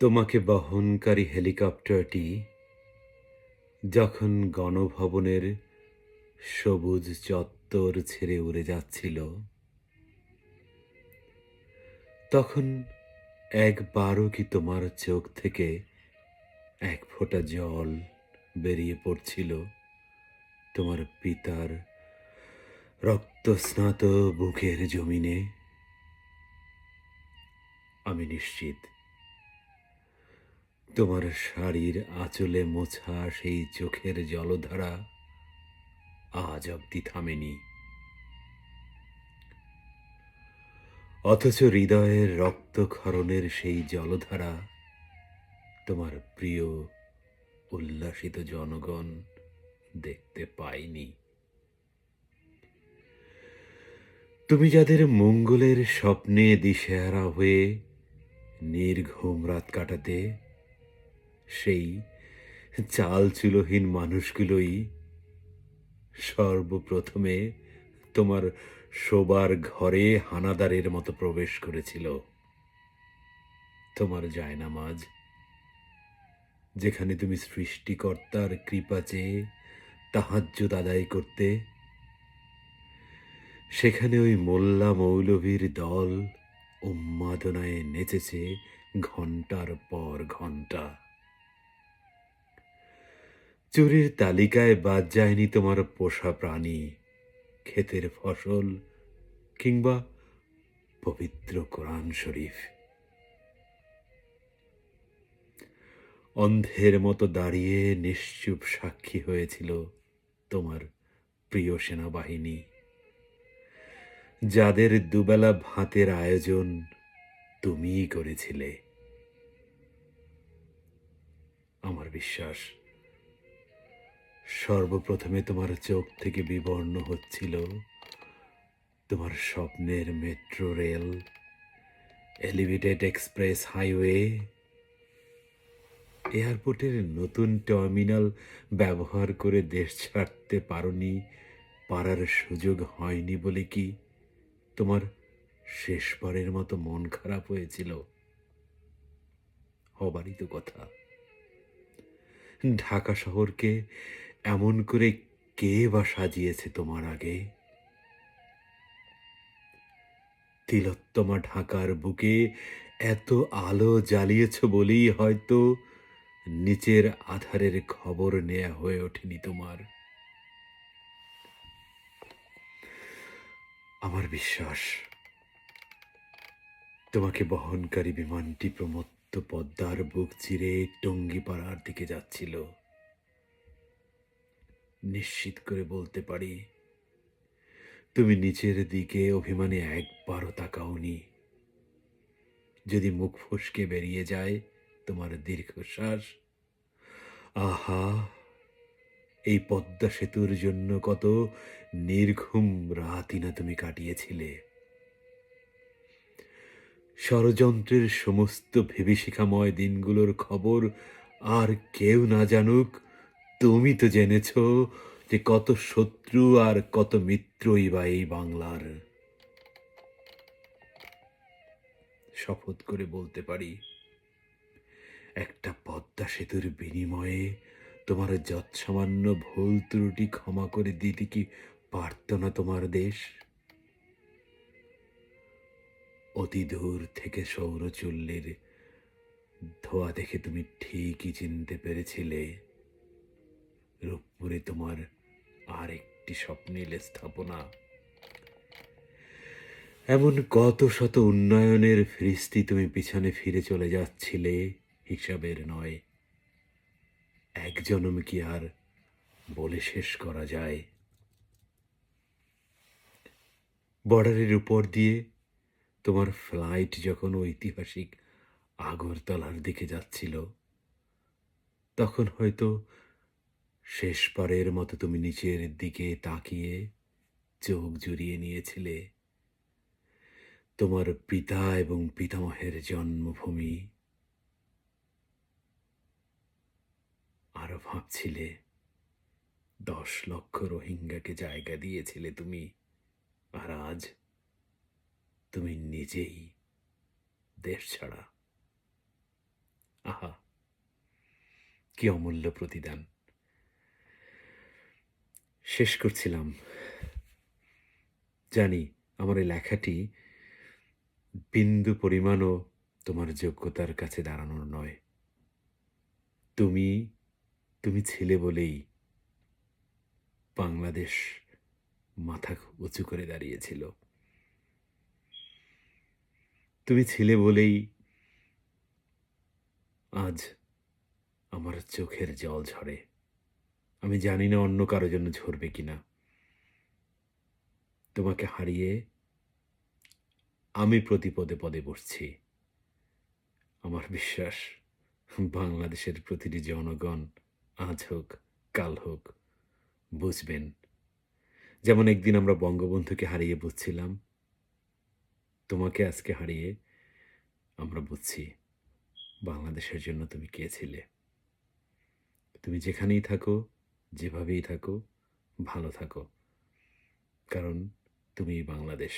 তোমাকে বহনকারী হেলিকপ্টারটি যখন গণভবনের সবুজ চত্বর ছেড়ে উড়ে যাচ্ছিল, তখন একবারও কি তোমার চোখ থেকে এক ফোঁটা জল বেরিয়ে পড়ছিল। তোমার পিতার রক্তস্নাত বুকের জমিনে। আমি নিশ্চিত তোমার শাড়ির আঁচলে মোছা সেই চোখের জলধারা আজ অব্দি থামেনি। অথচ হৃদয়ের রক্তক্ষরণের সেই জলধারা তোমার প্রিয় উল্লাসিত জনগণ দেখতে পাইনি তুমি যাদের মঙ্গলের স্বপ্নে দিশেহারা হয়ে নির্ঘুম রাত কাটাতে সেই চাল চুলোহীন মানুষগুলোই সর্বপ্রথমে তোমার শোবার ঘরে হানাদারের মতো প্রবেশ করেছিল। তোমার জায়নামাজ, যেখানে তুমি সৃষ্টিকর্তার কৃপা চেয়ে তাহাজ্জুদ আদায় করতে, সেখানে ওই মোল্লা মৌলভীর দল উন্মাদনায় নেচেছে ঘণ্টার পর ঘণ্টা চুরির তালিকায় বাদ যায়নি তোমার পোষা প্রাণী, ক্ষেতের ফসল কিংবা পবিত্র কোরআন শরীফ। অন্ধের মতো দাঁড়িয়ে নিশ্চুপ সাক্ষী হয়েছিল তোমার প্রিয় সেনাবাহিনী। যাদের দুবেলা ভাতের আয়োজন তুমিই করেছিলে। আমার বিশ্বাস সর্বপ্রথমে তোমার চোখ থেকে বিবর্ণ হচ্ছিল তোমার স্বপ্নের metro rail, elevated express highway, এয়ারপোর্টের নতুন টার্মিনাল ব্যবহার করে দেশ ছাড়তে পারোনি, পারার সুযোগ হয়নি বলে কি তোমার শেষবারের মতো মন খারাপ হয়েছিল? হবারই তো কথা। ঢাকা শহরকে এমন করে কে বা সাজিয়েছে তোমার আগে? তিলোত্তমা ঢাকার বুকে এত আলো জ্বালিয়েছ বলেই হয়তো নিচের আধারের খবর নেয়া হয়ে ওঠেনি তোমার। আমার বিশ্বাস, তোমাকে বহনকারী বিমানটি প্রমত্ত পদ্মার বুক চিরে টঙ্গিপাড়ার দিকে যাচ্ছিল। নিশ্চিত করে বলতে পারি, তুমি নিচের দিকে অভিমানে একবারও তাকাওনি। যদি মুখ ফসকে বেরিয়ে যায় তোমার দীর্ঘশ্বাস, আহা, এই পদ্মা সেতুর জন্য কত নির্ঘুম রাতই না তুমি কাটিয়েছিলে। ষড়যন্ত্রের সমস্ত ভেবিশিখাময় দিনগুলোর খবর আর কেউ না জানুক তুমি তো জেনেছ যে কত শত্রু আর কত মিত্রই বা এই বাংলার। শপথ করে বলতে পারি, একটা পদ্মা সেতুর বিনিময়ে তোমার যৎসামান্য ভুল ত্রুটি ক্ষমা করে দিতে কি পারত না তোমার দেশ? অতি দূর থেকে সৌরচুল্লির ধোয়া দেখে তুমি ঠিকই চিনতে পেরেছিলে। রূপপুরে তোমার আর একটি স্বপ্নীল স্থাপনা। এমন কত শত উন্নয়নের ফিরিস্তি তুমি পিছনে ফিরে চলে যাচ্ছিলে, হিসাবের নয়। এক জনম কি আর বলে শেষ করা যায়? বর্ডারের উপর দিয়ে তোমার ফ্লাইট যখন ঐতিহাসিক আগরতলার দিকে যাচ্ছিল, তখন হয়তো শেষবারের মতো তুমি নিচের দিকে তাকিয়ে চোখ জুড়িয়ে নিয়েছিলে। তোমার পিতা এবং পিতামহের জন্মভূমি আরও ভাবছিলে। দশ লক্ষ রোহিঙ্গাকে জায়গা দিয়েছিলে তুমি, আর আজ তুমি নিজেই দেশ ছাড়া। আহা, কি অমূল্য প্রতিদান। শেষ করছিলাম। জানি আমার এই লেখাটি বিন্দু পরিমাণও তোমার যোগ্যতার কাছে দাঁড়ানোর নয়। তুমি তুমি ছিলে বলেই বাংলাদেশ মাথা উঁচু করে দাঁড়িয়েছিল। তুমি ছিলে বলেই আজ আমার চোখের জল ঝরে। আমি জানি না অন্য কারও জন্য ঝরবে কিনা। তোমাকে হারিয়ে আমি প্রতি পদে পদে বসছি আমার বিশ্বাস, বাংলাদেশের প্রতিটি জনগণ আজ হোক, কাল হোক, বুঝবেন। যেমন একদিন আমরা বঙ্গবন্ধুকে হারিয়ে বুঝছিলাম, তোমাকে আজকে হারিয়ে আমরা বুঝছি, বাংলাদেশের জন্য তুমি কে ছিলে? তুমি যেখানেই থাকো যেভাবেই থাকো ভালো থাকো। কারণ তুমি বাংলাদেশ।